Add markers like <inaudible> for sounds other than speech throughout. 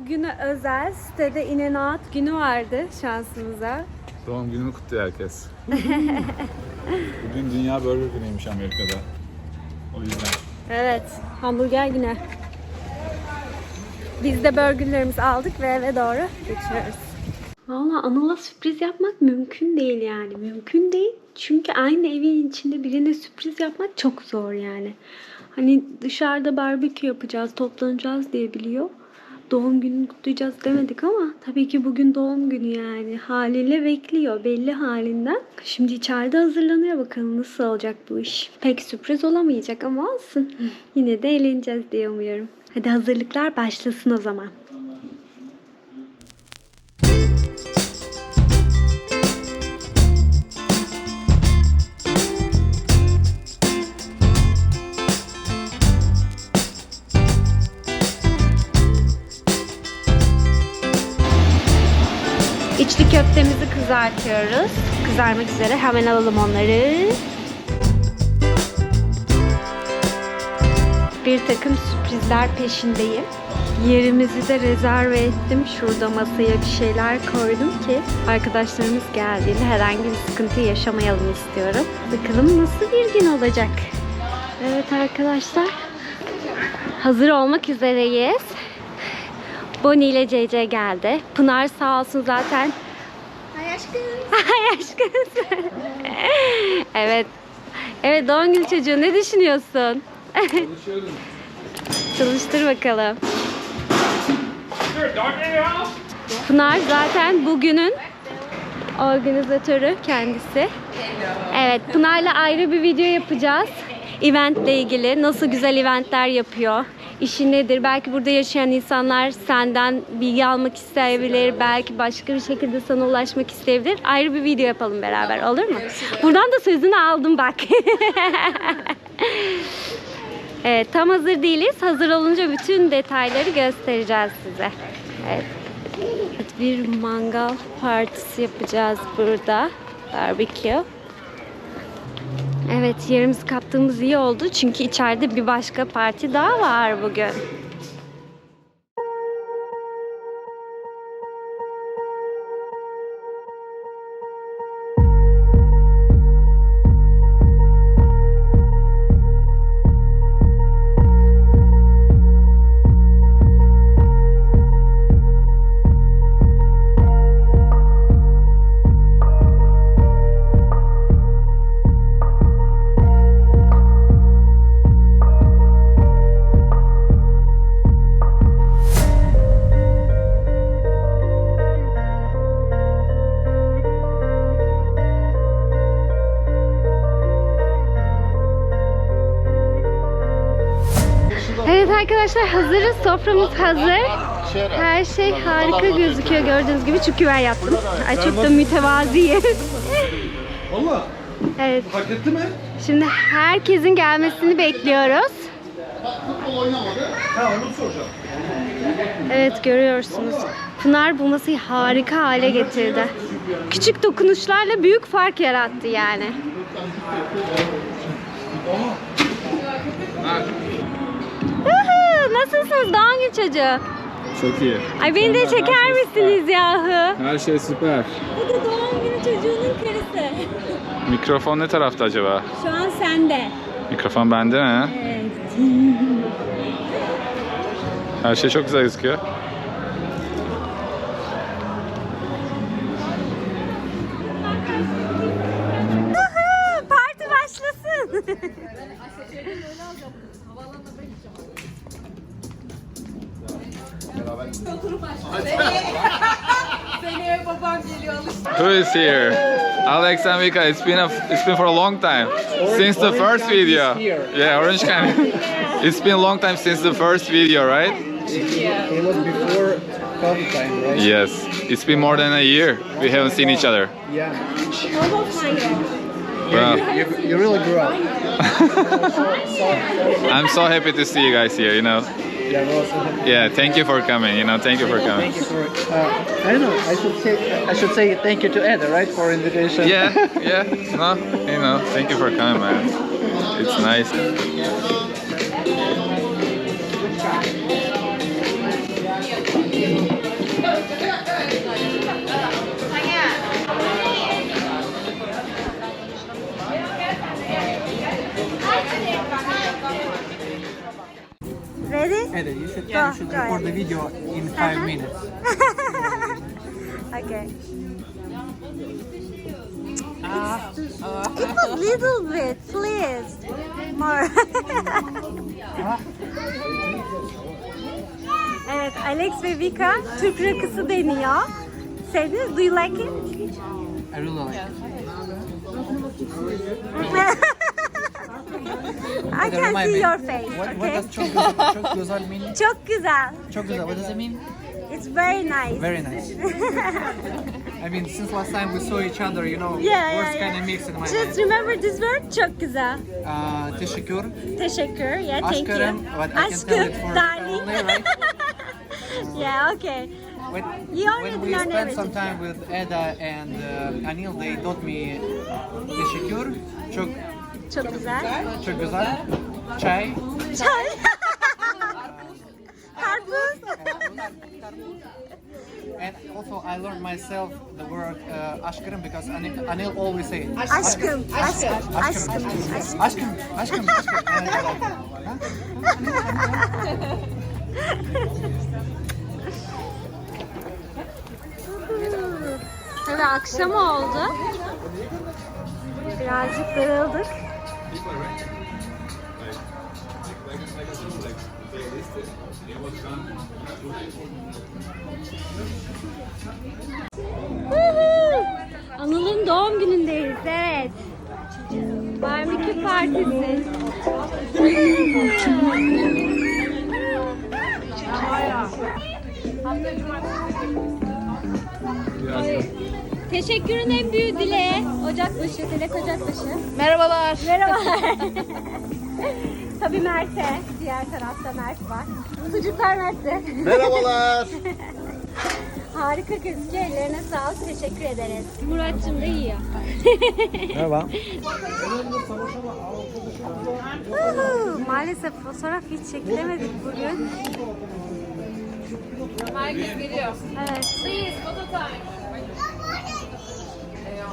günü özel sitede In-N-Out günü vardı şansımıza. Doğum gününü kutluyor herkes. <laughs> Bugün Dünya Burger Günü'ymüş Amerika'da. O yüzden. Evet, hamburger günü. Biz de burgerlerimizi aldık ve eve doğru geçiyoruz. Valla Anıl'a sürpriz yapmak mümkün değil yani. Mümkün değil. Çünkü aynı evin içinde birine sürpriz yapmak çok zor yani. Hani dışarıda barbekü yapacağız, toplanacağız diye biliyor. Doğum gününü kutlayacağız demedik ama tabii ki bugün doğum günü yani. Haliyle bekliyor belli halinden. Şimdi içeride hazırlanıyor bakalım nasıl olacak bu iş. Pek sürpriz olamayacak ama olsun. Yine de eğleneceğiz diye umuyorum. Hadi hazırlıklar başlasın o zaman. İçli köftemizi kızartıyoruz. Kızarmak üzere. Hemen alalım onları. Bir takım sürprizler peşindeyim. Yerimizi de rezerve ettim. Şurada masaya bir şeyler koydum ki arkadaşlarımız geldiğinde herhangi bir sıkıntı yaşamayalım istiyorum. Bakalım nasıl bir gün olacak. Evet arkadaşlar. Hazır olmak üzereyiz. Bonnie ile CC geldi. Pınar sağ olsun zaten. Ay aşkım. <laughs> Ay aşkım. evet. Evet doğum günü çocuğu ne düşünüyorsun? <laughs> Çalıştır bakalım. Pınar zaten bugünün organizatörü kendisi. Evet Pınar'la ayrı bir video yapacağız. Eventle ilgili nasıl güzel eventler yapıyor. İşi nedir? Belki burada yaşayan insanlar senden bilgi almak isteyebilir. Belki başka bir şekilde sana ulaşmak isteyebilir. Ayrı bir video yapalım beraber olur mu? Buradan da sözünü aldım bak. <laughs> Evet, tam hazır değiliz. Hazır olunca bütün detayları göstereceğiz size. Evet. Evet, Bir mangal partisi yapacağız burada. Barbekü. Evet, yerimizi kaptığımız iyi oldu. Çünkü içeride bir başka parti daha var bugün. Arkadaşlar hazırız. Soframız hazır. Her şey harika gözüküyor gördüğünüz gibi. Çünkü ben yaptım. Ay çok da mütevaziyim. <laughs> Valla Evet. hak etti mi? Şimdi herkesin gelmesini bekliyoruz. Evet görüyorsunuz. Pınar bu masayı harika hale getirdi. Küçük dokunuşlarla büyük fark yarattı yani. Uhu, Nasılsınız günü çocuğu? Çok iyi. Ay beni de çeker misiniz yahu? Her şey süper. Bu da doğum günü çocuğunun karısı. <laughs> Mikrofon ne tarafta acaba? Şu an sende. Mikrofon bende mi? Evet. Her şey çok güzel gözüküyor. Parti başlasın. <laughs> Who is here? Alex and Mika. It's been a, it's been for a long time since the first video. Yeah, Orange County. It's been a long time since the first video, right? It was before COVID time, right? Yes. It's been more than a year. We haven't seen each other. Yeah. Wow. You, you really grew up. <laughs> I'm so happy to see you guys here. You know. Yeah, well, so Yeah. Thank you for coming. You know. Thank you for coming. thank you for. Uh, I don't know. I should say. I should say thank you to Ed, right, for invitation. Yeah. Yeah. No. You know. Thank you for coming, man. It's nice. Ready? Eda, you should, yeah, you should Go, record record the video in 5 Uh-huh. minutes. <laughs> Okay. It a little bit, please. More. <laughs> evet, Alex ve Vika Türk rakısı deniyor. Sevdiniz? Do you like it? I really like it. <laughs> I can see your face. What, what Okay. does çok güzel, çok güzel mean? Çok güzel. Çok güzel, what does it mean? It's very nice. Very nice. <laughs> I mean, since last time we saw each other, you know, Yeah, words yeah, kind of mix in my Just head. remember this word. Çok güzel. Uh, teşekkür. Teşekkür. Yeah, thank you. Aşkım, but I can tell it for darling. only, right? <laughs> yeah, okay. When, You when we spent some everything. time with Eda and uh, Anil, they taught me teşekkür. Çok, çok, Çok güzel. güzel. Çok güzel. Çay. Çay. <laughs> Harpuz. and also I learned myself the word uh, ashkrim because Anil, Anil always say ashkrim. Ashkrim. Ashkrim. Ashkrim. Ashkrim. Tabii akşam oldu. Birazcık darıldık. Take my right. Like, like, like, like, like, like, they listed. It was done. Anıl'ın doğum günündeyiz, evet. Barbekü partisi. <laughs> Teşekkürün en büyüğü Dile. Ocakbaşı, Dilek Ocakbaşı. Merhabalar. Merhabalar. <laughs> Tabii Mert'e. Diğer tarafta Mert var. Sucuklar Mert'te. Merhabalar. <laughs> Harika gözüküyor. Ellerine sağlık. Teşekkür ederiz. Murat'cığım da yiyor. Merhaba. Uhu, Maalesef fotoğraf hiç çekilemedik bugün. Herkes geliyor. Evet. Please, photo time.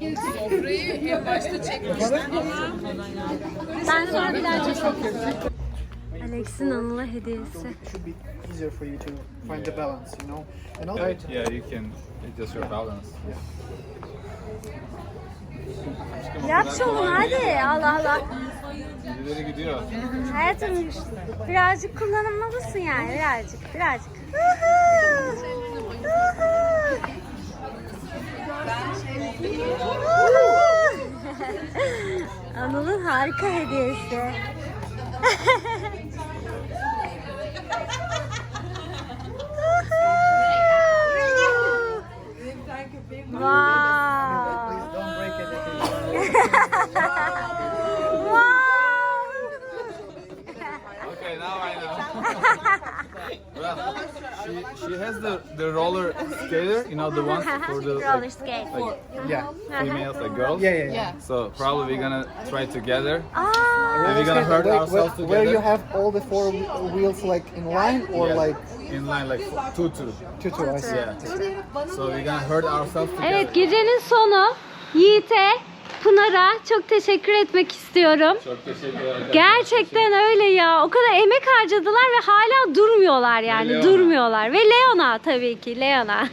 Sofrayı en başta çekmiştim ama Ben sonra bir daha. Alex'in Anıl'a hediyesi. Easier for you to find the balance, you know. And also, Yeah, you can adjust your balance. Yap şovunu hadi. Allah Allah. Birileri gidiyor. Hayatım birazcık kullanılmalısın yani birazcık birazcık. Anıl'ın harika hediyesi. <laughs> the ones <laughs> for the Roller like, skate. like Yeah. females, like girls. Yeah, yeah, yeah. So probably we're gonna try together. Aa, And we're gonna hurt where, ourselves where, together. where you have all the four whe- wheels like in line or Yeah. like in line like two two. two two, I see. Yeah. So we're gonna hurt ourselves together. Evet gecenin sonu Yiğit'e, Pınar'a çok teşekkür etmek istiyorum. Çok teşekkür ederim. Gerçekten öyle ya. O kadar emek harcadılar ve hala durmuyorlar yani. Leona. Durmuyorlar. Ve Leona tabii ki. Leona.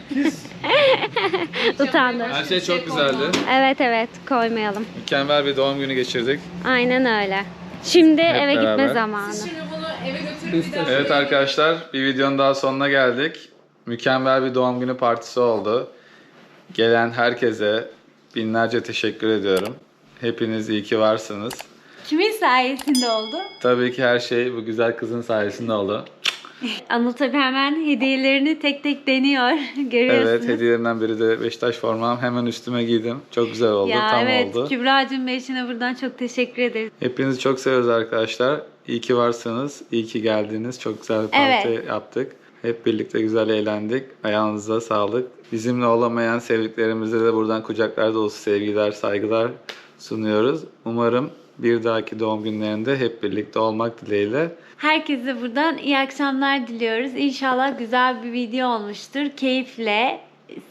<laughs> Utandı. Her şey çok güzeldi. Evet evet koymayalım. Mükemmel bir doğum günü geçirdik. Aynen öyle. Şimdi eve gitme beraber. zamanı. şimdi bunu eve götürüp bir daha Evet arkadaşlar bir videonun daha sonuna geldik. Mükemmel bir doğum günü partisi oldu. Gelen herkese binlerce teşekkür ediyorum. Hepiniz iyi ki varsınız. Kimin sayesinde oldu? Tabii ki her şey bu güzel kızın sayesinde oldu. Anıl tabii hemen hediyelerini tek tek deniyor. <laughs> Görüyorsunuz. Evet hediyelerinden biri de Beşiktaş formam. Hemen üstüme giydim. Çok güzel oldu. Ya tam evet oldu. Kübra'cığım ve eşine buradan çok teşekkür ederiz. Hepinizi çok seviyoruz arkadaşlar. İyi ki varsınız. İyi ki geldiniz. Çok güzel bir parti Evet. yaptık. Hep birlikte güzel eğlendik. Ayağınıza sağlık. Bizimle olamayan sevdiklerimize de buradan kucaklar dolusu sevgiler, saygılar sunuyoruz. Umarım bir dahaki doğum günlerinde hep birlikte olmak dileğiyle. Herkese buradan iyi akşamlar diliyoruz. İnşallah güzel bir video olmuştur. Keyifle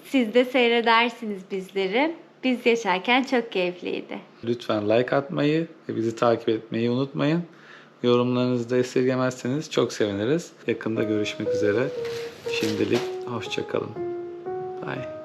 siz de seyredersiniz bizleri. Biz yaşarken çok keyifliydi. Lütfen like atmayı ve bizi takip etmeyi unutmayın. Yorumlarınızı da esirgemezseniz çok seviniriz. Yakında görüşmek üzere. Şimdilik hoşçakalın. Bye.